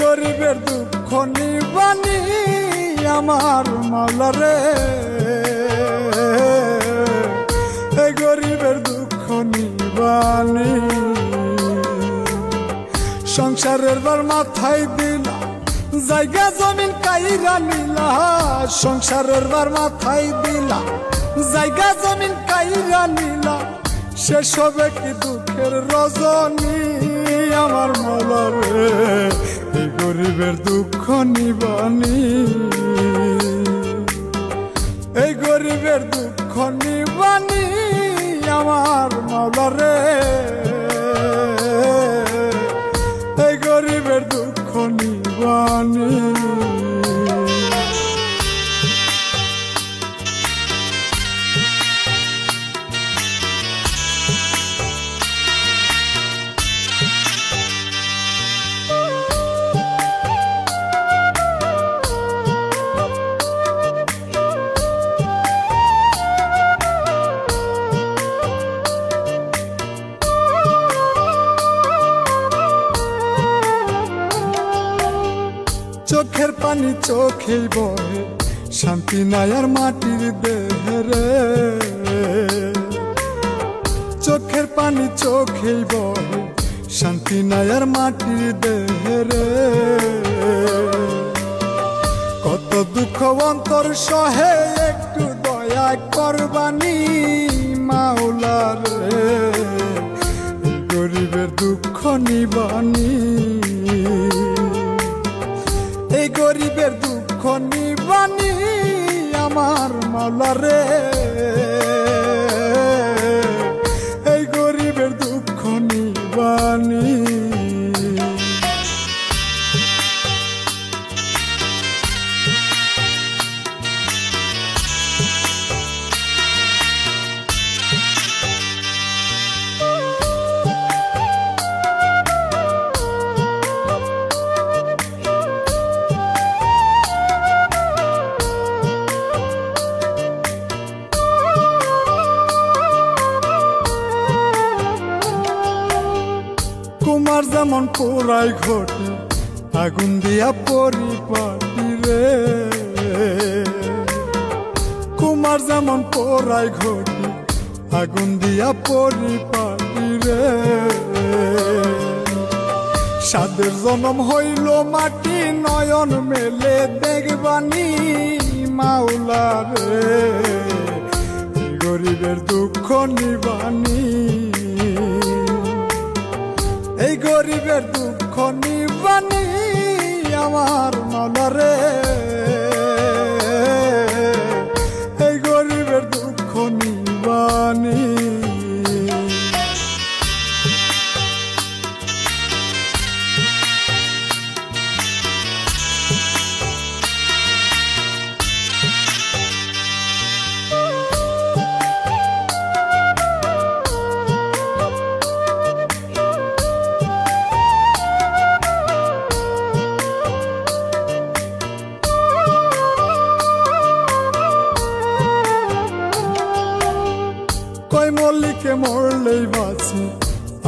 গরিবের দুঃখ নিবানি আমার মাওলারে এই গরিবের দুঃখ নিবানি সংসারের বার মাথায় দিলা, জায়গা জমিন কাইরা নিলা। সংসারের বার মাথায় দিলা, জায়গা জমিন কাইরা নিলা। শেষ হবে কি দুঃখের রজনী। আমার মলারে এই গরিবের দুঃখ নিবানি। এই গরিবের দুঃখ নিবানি আমার মাওলারে চোখের পানি চোখেই বহে, শান্তি নাই আর মাটির দেহরে। চোখের পানি চোখেই বহে, শান্তি নাই আর মাটির দেহরে। কত দুঃখ অন্তর সহে, একটু দয়া করবানি মাওলার। গরিবের দুঃখ নিবানি গরিবের দুঃখ নিবানি আমার মালারে। যেমন পোড়াই ঘটে, আগুন দিয়া পরিপাটি রে। কুমার যেমন পোড়াই ঘটে, আগুন দিয়া পরিপাটি রে। সাদের জনম হইল মাটি নয়ন মেলে, দেখবানি মাওলা রে। গরিবের দুঃখ নিবানি গরিবের দুঃখ নিবানি আমার মনরে মল্লিকে মরলেই বাঁচি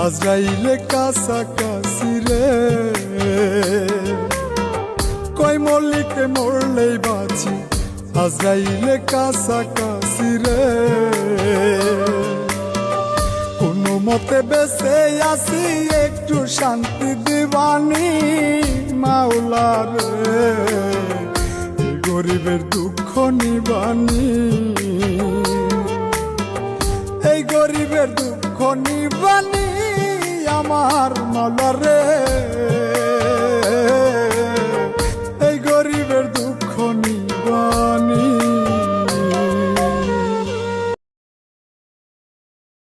আজরাইলে কাছাকাছি রে। কই মল্লিকে মরলেই বাঁচি আজরাইলে কাছাকাছি রে। কোনো মতে বেঁচে আসি একটু শান্তি দিবানি মাওলা রে। গরিবের দুঃখ নিবানি। এই গরিবের দুঃখ নিবানি আমার মলরে